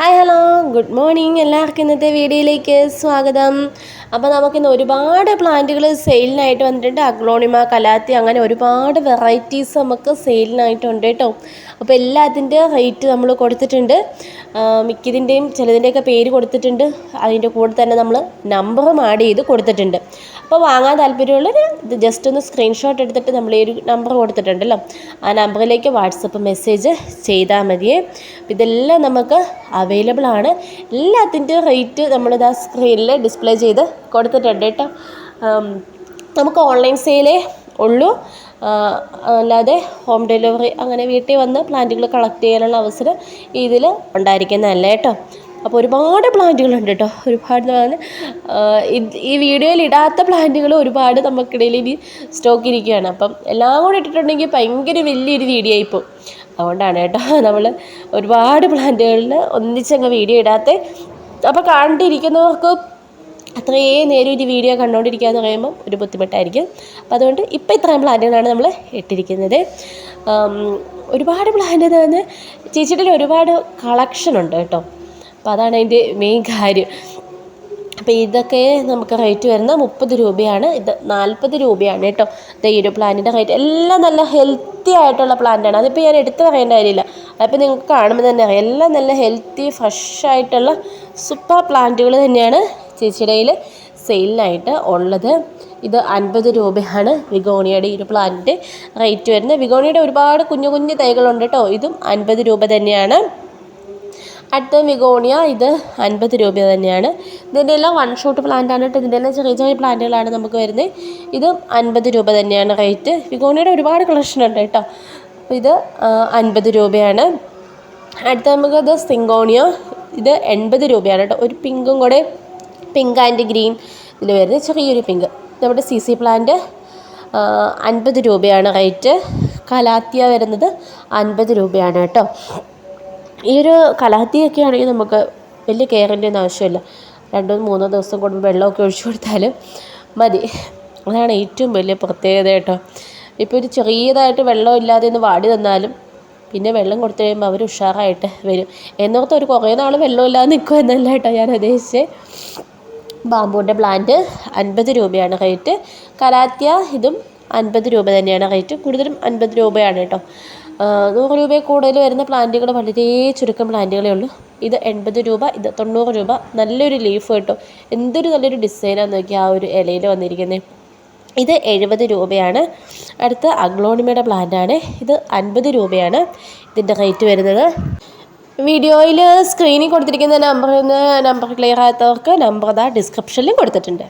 Hi hello. Good morning. എല്ലാവർക്കും ഇന്നത്തെ വീഡിയോയിലേക്ക് സ്വാഗതം. അപ്പോൾ നമുക്കിന്ന് ഒരുപാട് പ്ലാന്റുകൾ സെയിലിനായിട്ട് വന്നിട്ടുണ്ട്. അഗ്ലോണിമ കലാത്തി അങ്ങനെ ഒരുപാട് വെറൈറ്റീസ് നമുക്ക് സെയിലിനായിട്ടുണ്ട് കേട്ടോ. അപ്പോൾ എല്ലാത്തിന്റെ റേറ്റ് നമ്മൾ കൊടുത്തിട്ടുണ്ട്. മിക്കതിന്റെയും ചിലതിന്റെയൊക്കെ പേര് കൊടുത്തിട്ടുണ്ട്. അതിന്റെ കൂടെ തന്നെ നമ്മൾ നമ്പറും ആഡ് ചെയ്ത് കൊടുത്തിട്ടുണ്ട്. അപ്പോൾ വാങ്ങാൻ താല്പര്യമുള്ളവർ ഇത് ജസ്റ്റ് ഒന്ന് സ്ക്രീൻഷോട്ട് എടുത്തിട്ട് നമ്മൾ ഈ ഒരു നമ്പർ കൊടുത്തിട്ടുണ്ടല്ലോ. ആ നമ്പറിലേക്ക് വാട്സപ്പ് മെസ്സേജ് ചെയ്താൽ മതിയേ. ഇതെല്ലാം നമുക്ക് അവൈലബിൾ ആണ്. എല്ലാത്തിന്റെ റേറ്റ് നമ്മളിത് ആ സ്ക്രീനിൽ ഡിസ്പ്ലേ ചെയ്ത് കൊടുത്തിട്ടുണ്ട് കേട്ടോ. നമുക്ക് ഓൺലൈൻ സെയിലേ ഉള്ളൂ. അല്ലാതെ ഹോം ഡെലിവറി അങ്ങനെ വീട്ടിൽ വന്ന് പ്ലാന്റുകൾ കളക്ട് ചെയ്യാനുള്ള അവസരം ഇതിൽ ഉണ്ടായിരിക്കുന്നതല്ല കേട്ടോ. അപ്പോൾ ഒരുപാട് പ്ലാന്റുകളുണ്ട് കേട്ടോ. ഒരുപാട് എന്ന് ഈ വീഡിയോയിൽ ഇടാത്ത പ്ലാന്റുകൾ ഒരുപാട് നമുക്കിടയിൽ ഇനി സ്റ്റോക്ക് ഇരിക്കുകയാണ്. അപ്പം എല്ലാം കൂടി ഇട്ടിട്ടുണ്ടെങ്കിൽ ഭയങ്കര വലിയൊരു വീഡിയോ ആയിപ്പോൾ അതുകൊണ്ടാണ് കേട്ടോ നമ്മൾ ഒരുപാട് പ്ലാന്റുകളിൽ ഒന്നിച്ചങ്ങ് വീഡിയോ ഇടാത്ത. അപ്പോൾ കണ്ടിരിക്കുന്നവർക്ക് അത്രയും നേരം ഒരു വീഡിയോ കണ്ടുകൊണ്ടിരിക്കുക എന്ന് പറയുമ്പോൾ ഒരു ബുദ്ധിമുട്ടായിരിക്കും. അപ്പോൾ അതുകൊണ്ട് ഇപ്പോൾ ഇത്രയും പ്ലാന്റുകളാണ് നമ്മൾ ഇട്ടിരിക്കുന്നത്. ഒരുപാട് പ്ലാന്റ് തന്നെ ചേച്ചിയുടെ ഒരുപാട് കളക്ഷൻ ഉണ്ട് കേട്ടോ. അപ്പോൾ അതാണ് അതിന്റെ മെയിൻ കാര്യം. അപ്പോൾ ഇതൊക്കെ നമുക്ക് റേറ്റ് വരുന്നത് മുപ്പത് രൂപയാണ്. ഇത് നാൽപ്പത് രൂപയാണ് കേട്ടോ. ഈ ഒരു പ്ലാന്റിന്റെ റേറ്റ് എല്ലാം നല്ല ഹെൽത്തി ആയിട്ടുള്ള പ്ലാന്റാണ് അതിപ്പോൾ ഞാൻ എടുത്തു പറയേണ്ട കാര്യമില്ല. അപ്പോൾ നിങ്ങൾക്ക് കാണുമ്പോൾ തന്നെ അറിയാം. എല്ലാം നല്ല ഹെൽത്തി ഫ്രഷ് ആയിട്ടുള്ള സൂപ്പർ പ്ലാന്റുകൾ തന്നെയാണ് ചേച്ചിയുടെ സെയിലിനായിട്ട് ഉള്ളത്. ഇത് അൻപത് രൂപയാണ് വിഗോണിയുടെ ഈ ഒരു പ്ലാന്റിന്റെ റേറ്റ് വരുന്നത്. വിഗോണിയുടെ ഒരുപാട് കുഞ്ഞു കുഞ്ഞു തൈകളുണ്ട് കേട്ടോ. ഇതും അൻപത് രൂപ തന്നെയാണ്. അടുത്ത മികോണിയ ഇത് അൻപത് രൂപ തന്നെയാണ്. ഇതിന്റെ എല്ലാം വൺ ഷോട്ട് പ്ലാന്റ് ആണ് കേട്ടോ. ഇതിന്റെ എല്ലാം ചെറിയ ചെറിയ പ്ലാന്റുകളാണ് നമുക്ക് വരുന്നത്. ഇത് അൻപത് രൂപ തന്നെയാണ് റേറ്റ് വിഗോണിയുടെ ഒരുപാട് കളക്ഷൻ ഉണ്ട് കേട്ടോ. ഇത് അൻപത് രൂപയാണ്. അടുത്ത നമുക്ക് ഇത് സിങ്കോണിയ ഇത് എൺപത് രൂപയാണ് കേട്ടോ. ഒരു പിങ്കും കൂടെ പിങ്ക് ആൻഡ് ഗ്രീൻ ഇതിൽ വരുന്നത്. ചെറിയൊരു പിങ്ക് നമ്മുടെ സി സി പ്ലാന്റ് അൻപത് രൂപയാണ് റേറ്റ് കലാത്തിയ വരുന്നത് അൻപത് രൂപയാണ് കേട്ടോ. ഈ ഒരു കലഹത്തിയൊക്കെ ആണെങ്കിൽ നമുക്ക് വലിയ കെയറിന്റെ ഒന്നും ആവശ്യമില്ല. രണ്ടോ മൂന്നോ ദിവസം കൂടുമ്പോൾ വെള്ളമൊക്കെ ഒഴിച്ചു കൊടുത്താലും മതി. അതാണ് ഏറ്റവും വലിയ പ്രത്യേകത കേട്ടോ. ഇപ്പോൾ ഒരു ചെറിയതായിട്ട് വെള്ളം ഇല്ലാതെ ഒന്ന് വാടി തന്നാലും പിന്നെ വെള്ളം കൊടുത്തു കഴിയുമ്പോൾ അവർ ഉഷാറായിട്ട് വരും. എന്നോർത്ത് ഒരു കുറേ നാൾ വെള്ളമില്ലാതെ നിൽക്കും എന്നല്ല കേട്ടോ ഞാൻ ഉദ്ദേശിച്ചത് ബാമ്പൂന്റെ പ്ലാന്റ് അൻപത് രൂപയാണ് റേറ്റ്. കലാത്തിയ ഇതും അൻപത് രൂപ തന്നെയാണ് റേറ്റ്. കൂടുതലും അൻപത് രൂപയാണ് കേട്ടോ. നൂറ് രൂപയിൽ കൂടുതൽ വരുന്ന പ്ലാന്റുകൾ വളരെ ചുരുക്കം പ്ലാന്റുകളേ ഉള്ളൂ. ഇത് എൺപത് രൂപ ഇത് തൊണ്ണൂറ് രൂപ. നല്ലൊരു ലീഫ് കേട്ടോ. എന്തൊരു നല്ലൊരു ഡിസൈനാണെന്ന് നോക്കി ആ ഒരു ഇലയിൽ വന്നിരിക്കുന്നത് ഇത് എഴുപത് രൂപയാണ്. അടുത്ത അഗ്ലോണിമയുടെ പ്ലാന്റാണ്. ഇത് അൻപത് രൂപയാണ് ഇതിന്റെ റേറ്റ് വരുന്നത്. വീഡിയോയിൽ സ്ക്രീനിൽ കൊടുത്തിരിക്കുന്ന നമ്പറിൽ നിന്ന് നമ്പർ ക്ലിയർ ആകാത്തവർക്ക് നമ്പർ ഇതാ ഡിസ്ക്രിപ്ഷനിലും കൊടുത്തിട്ടുണ്ട്.